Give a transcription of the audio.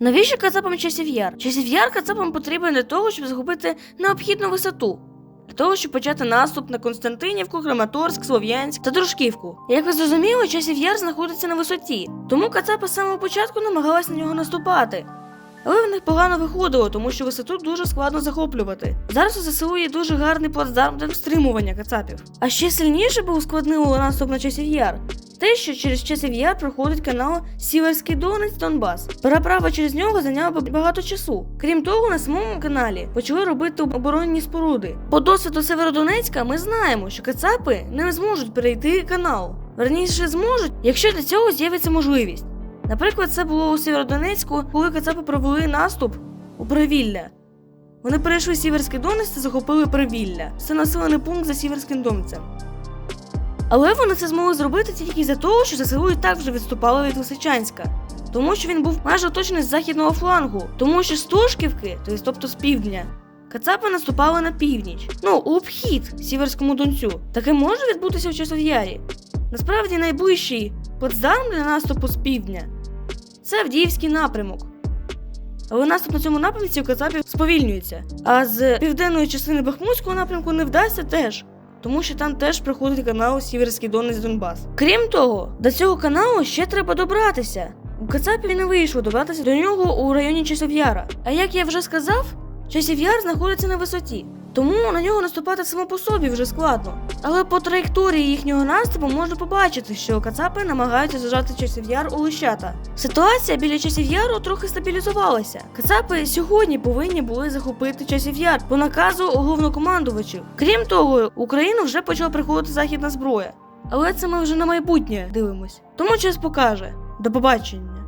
Навіщо кацапам часів яр? Часів яр кацапам потрібен для того, щоб захопити необхідну висоту. Для того, щоб почати наступ на Константинівку, Краматорськ, Слов'янськ та Дружківку. Як ви зрозуміли, часів яр знаходиться на висоті, тому кацапи з самого початку намагались на нього наступати. Але в них погано виходило, тому що висоту дуже складно захоплювати. Зараз у ЗСУ є дуже гарний плацдарм для стримування кацапів. А ще сильніше би ускладнило наступ на часів яр. Те, що через часів яр проходить канал Сіверський Донець Донбас. Переправа через нього зайняла багато часу. Крім того, на самому каналі почали робити оборонні споруди. По досвіду Северодонецька ми знаємо, що кацапи не зможуть перейти канал. Верніше зможуть, якщо для цього з'явиться можливість. Наприклад, це було у Сєвєродонецьку, коли кацапи провели наступ у Привілля. Вони перейшли Сіверський Донець та захопили Привілля. Це населений пункт за Сіверським Донецем. Але вони це змогли зробити тільки за того, що ЗСУ і так вже відступали від Лисичанська. Тому що він був майже оточений з західного флангу, тому що з Тошківки, тобто з півдня, кацапи наступали на північ. Ну, у обхід Сіверському Донцю. Таке може відбутися у Часов'ярі. Насправді найближчий плацдарм для наступу з півдня це Авдіївський напрямок. Але наступ на цьому напрямці у Кацапів сповільнюється. А з південної частини Бахмутського напрямку не вдасться теж, тому що там теж приходить канал Сіверський Донець Донбас. Крім того, до цього каналу ще треба добратися. У Кацапів не вийшло добратися до нього у районі Часов'яра. А як я вже сказав, Часів'яр знаходиться на висоті, тому на нього наступати само по собі вже складно. Але по траєкторії їхнього наступу можна побачити, що кацапи намагаються зажати часів яр у лищата. Ситуація біля часів яру трохи стабілізувалася. Кацапи сьогодні повинні були захопити часів яр по наказу головнокомандувачів. Крім того, Україну вже почала приходити західна зброя. Але це ми вже на майбутнє дивимось. Тому час покаже. До побачення.